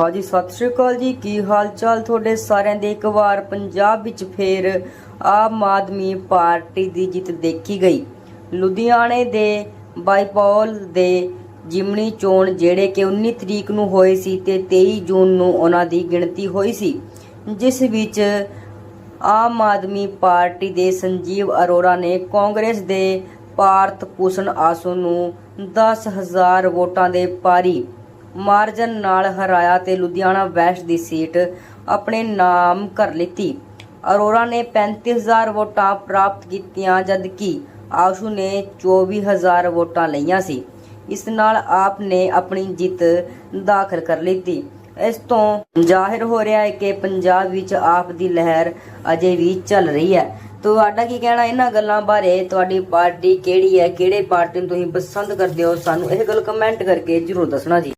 ਹਾਂਜੀ, ਸਤਿ ਸ਼੍ਰੀ ਅਕਾਲ ਜੀ। ਕੀ ਹਾਲ ਚਾਲ ਤੁਹਾਡੇ ਸਾਰਿਆਂ ਦੇ? ਇੱਕ ਵਾਰ ਪੰਜਾਬ ਵਿੱਚ ਫੇਰ ਆਮ ਆਦਮੀ ਪਾਰਟੀ ਦੀ ਜਿੱਤ ਦੇਖੀ ਗਈ। ਲੁਧਿਆਣੇ ਦੇ ਬਾਈਪੌਲ ਦੇ ਜਿਮਣੀ ਚੋਣ ਜਿਹੜੇ ਕਿ 19 ਤਰੀਕ ਨੂੰ ਹੋਏ ਸੀ ਤੇ 23 ਜੂਨ ਨੂੰ ਉਹਨਾਂ ਦੀ ਗਿਣਤੀ ਹੋਈ ਸੀ, ਜਿਸ ਵਿੱਚ ਆਮ ਆਦਮੀ ਪਾਰਟੀ ਦੇ ਸੰਜੀਵ ਅਰੋੜਾ ਨੇ ਕਾਂਗਰਸ ਦੇ ਭਾਰਤ ਭੂਸ਼ਣ ਆਸੂ ਨੂੰ 10000 ਵੋਟਾਂ ਦੇ ਪਾਰੀ ਮਾਰਜਨ ਨਾਲ ਹਰਾਇਆ ਤੇ ਲੁਧਿਆਣਾ ਵੈਸਟ ਦੀ ਸੀਟ ਆਪਣੇ ਨਾਮ ਕਰ ਲਿੱਤੀ। ਅਰੋੜਾ ਨੇ 35000 ਵੋਟਾਂ ਪ੍ਰਾਪਤ ਕੀਤੀਆਂ, ਜਦਕਿ ਆਸ਼ੂ ਨੇ 24000 ਵੋਟਾਂ ਲਈਆਂ ਸੀ। ਇਸ ਨਾਲ ਆਪ ਨੇ ਆਪਣੀ ਜਿੱਤ ਦਾਖਲ ਕਰ ਲਿੱਤੀ। ਇਸ ਤੋਂ ਜ਼ਾਹਿਰ ਹੋ ਰਿਹਾ ਹੈ ਕਿ ਪੰਜਾਬ ਵਿੱਚ ਆਪ ਦੀ ਲਹਿਰ ਅਜੇ ਵੀ ਚੱਲ ਰਹੀ ਹੈ। ਤੁਹਾਡਾ ਕੀ ਕਹਿਣਾ? ਇਹਨਾਂ ਗੱਲਾਂ ਬਾਰੇ ਤੁਹਾਡੀ ਪਾਰਟੀ ਕਿਹੜੀ ਹੈ? ਕਿਹੜੇ ਪਾਰਟੀ ਨੂੰ ਤੁਸੀਂ ਪਸੰਦ ਕਰਦੇ ਹੋ? ਸਾਨੂੰ ਇਹ ਗੱਲ ਕਮੈਂਟ ਕਰਕੇ ਜਰੂਰ ਦੱਸਣਾ ਜੀ।